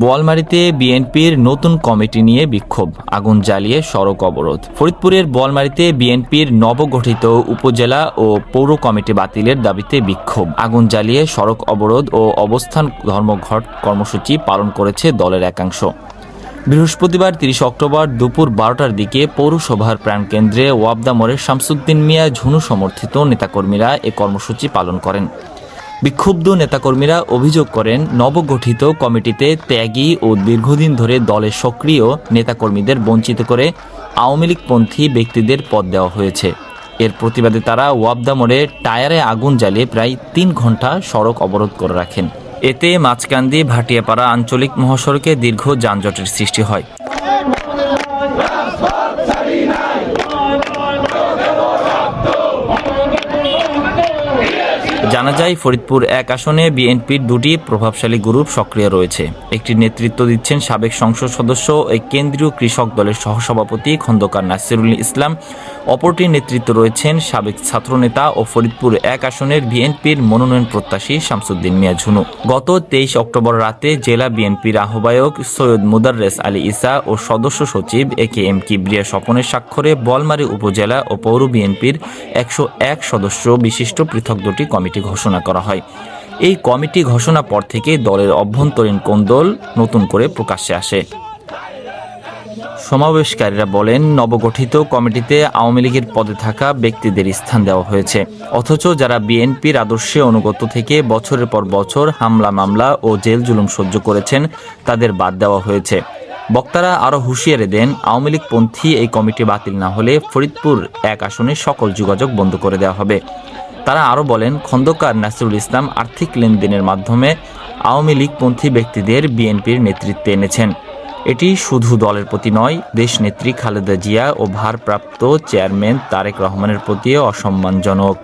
বোয়ালমারীতে বিএনপির নতুন কমিটি নিয়ে বিক্ষোভ, আগুন জ্বালিয়ে সড়ক অবরোধ। ফরিদপুরের বোয়ালমারীতে বিএনপির নবগঠিত উপজেলা ও পৌর কমিটি বাতিলের দাবিতে বিক্ষোভ। আগুন জ্বালিয়ে সড়ক অবরোধ ও অবস্থান ধর্মঘট কর্মসূচি পালন করেছে দলের একাংশ। বৃহস্পতিবার তিরিশ অক্টোবর দুপুর বারোটার দিকে পৌরসভার প্রাণকেন্দ্রে ওয়াবদা মোড়ে শামসুদ্দিন মিয়া ঝুনু সমর্থিত নেতাকর্মীরা এ কর্মসূচি পালন করেন। বিক্ষুব্ধ নেতাকর্মীরা অভিযোগ করেন, নবগঠিত কমিটিতে ত্যাগী ও দীর্ঘদিন ধরে দলের সক্রিয় নেতাকর্মীদের বঞ্চিত করে আওয়ামী লীগপন্থী ব্যক্তিদের পদ দেওয়া হয়েছে। এর প্রতিবাদে তারা ওয়াবদা মোড়ে টায়ারে আগুন জ্বালিয়ে প্রায় তিন ঘণ্টা সড়ক অবরোধ করে রাখেন। এতে মাঝকান্দি ভাটিয়াপাড়া আঞ্চলিক মহাসড়কে দীর্ঘ যানজটের সৃষ্টি হয়। জানা যায় ফরিদপুর এক আসনে বিএনপির দুটি প্রভাবশালী গ্রুপ সক্রিয় রয়েছে। একটি নেতৃত্ব দিচ্ছেন সাবেক সংসদ সদস্য ও কেন্দ্রীয় কৃষক দলের সহসভাপতি খন্দকার নাসিরুল ইসলাম। অপরটির নেতৃত্ব রয়েছেন সাবেক ছাত্রনেতা ও ফরিদপুর এক আসনের বিএনপির মনোনয়ন প্রত্যাশী শামসুদ্দিন মিয়া ঝুনু। গত তেইশ অক্টোবর রাতে জেলা বিএনপির আহ্বায়ক সৈয়দ মুদাররেস আলী ইসা ও সদস্য সচিব এ কে এম কিবরিয়া স্বপনের স্বাক্ষরে বলমারী উপজেলা ও পৌর বিএনপির একশো এক সদস্য বিশিষ্ট পৃথক দুটি কমিটি ঘোষণা করা হয়। এই কমিটি ঘোষণা পর থেকে দলের অভ্যন্তরীণ কোন্দল নতুন করে প্রকাশ্যে আসে। সমাবেশকারীরা বলেন, নবগঠিত কমিটিতে আওয়ামী লীগের পদে থাকা ব্যক্তিদের স্থান দেওয়া হয়েছে। অথচ যারা বিএনপির আদর্শে অনুগত থেকে বছরের পর বছর হামলা, মামলা ও জেল জুলুম সহ্য করেছেন, তাদের বাদ দেওয়া হয়েছে। বক্তারা আরও হুঁশিয়ারি দেন, আওয়ামী লীগপন্থী এই কমিটি বাতিল না হলে ফরিদপুর এক আসনে সকল যোগাযোগ বন্ধ করে দেওয়া হবে। তারা আরও বলেন, খন্দকার নাসিরুল ইসলাম আর্থিক লেনদেনের মাধ্যমে আওয়ামী লীগপন্থী ব্যক্তিদের বিএনপির নেতৃত্বে এনেছেন। এটি শুধু দলের প্রতি নয় দেশনেত্রী খালেদা জিয়া ও ভারপ্রাপ্ত চেয়ারম্যান তারেক রহমানের প্রতিও অসম্মানজনক।